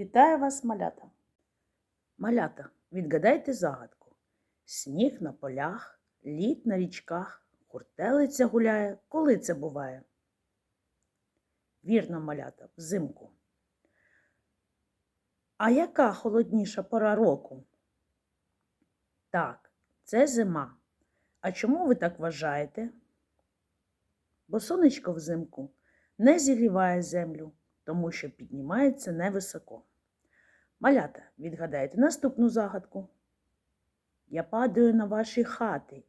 Вітаю вас, малята. Малята, відгадайте загадку. Сніг на полях, лід на річках, куртелиця гуляє. Коли це буває? Вірно, малята, взимку. А яка холодніша пора року? Так, це зима. А чому ви так вважаєте? Бо сонечко взимку не зігріває землю, тому що піднімається невисоко. Малята, відгадайте наступну загадку. Я падаю на ваші хати.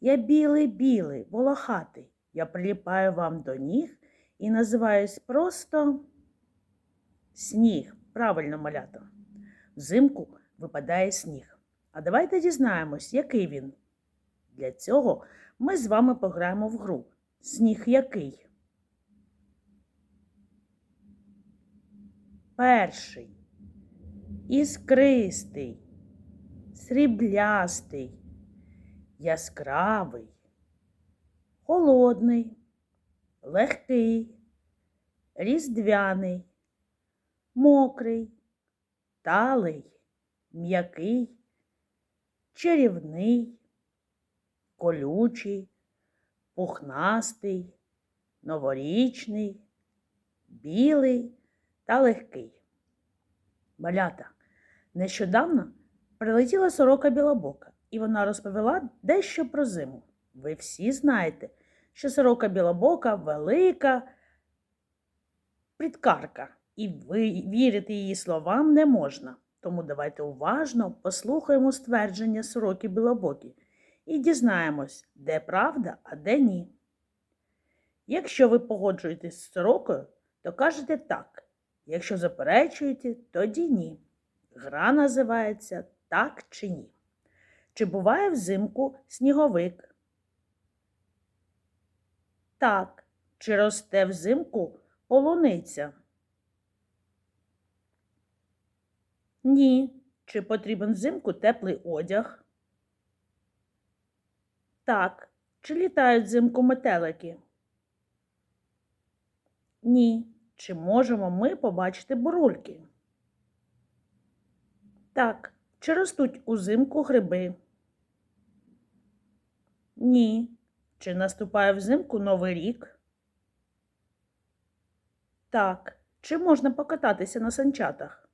Я білий-білий, волохатий. Я приліпаю вам до ніг і називаюсь просто сніг. Правильно, малята. Взимку випадає сніг. А давайте дізнаємось, який він. Для цього ми з вами пограємо в гру. Сніг який? Перший. Іскристий, сріблястий, яскравий, холодний, легкий, різдвяний, мокрий, талий, м'який, чарівний, колючий, пухнастий, новорічний, білий та легкий. Малята, нещодавно прилетіла сорока білобока, і вона розповіла дещо про зиму. Ви всі знаєте, що сорока білобока велика пліткарка, і вірити її словам не можна. Тому давайте уважно послухаємо ствердження сороки білобокі і дізнаємось, де правда, а де ні. Якщо ви погоджуєтесь з сорокою, то кажете так. Якщо заперечуєте, тоді ні. Гра називається так чи ні. Чи буває взимку сніговик? Так. Чи росте взимку полуниця? Ні. Чи потрібен взимку теплий одяг? Так. Чи літають взимку метелики? Ні. Чи можемо ми побачити бурульки? Так. Чи ростуть узимку гриби? Ні. Чи наступає взимку Новий рік? Так. Чи можна покататися на санчатах?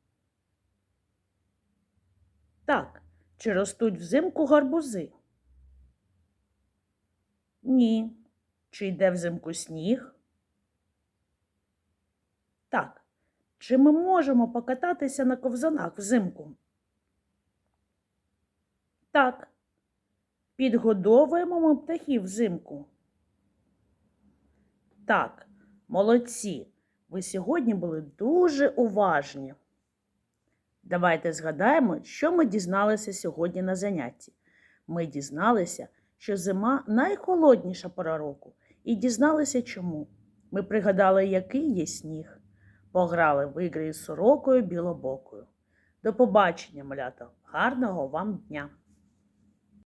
Так. Чи ростуть взимку гарбузи? Ні. Чи йде взимку сніг? Так. Чи ми можемо покататися на ковзанах взимку? Так. Підгодовуємо ми птахів взимку. Так, молодці. Ви сьогодні були дуже уважні. Давайте згадаємо, що ми дізналися сьогодні на занятті. Ми дізналися, що зима найхолодніша пора року, і дізналися чому. Ми пригадали, який є сніг. Пограли в ігри із сорокою білобокою. До побачення, малята! Гарного вам дня!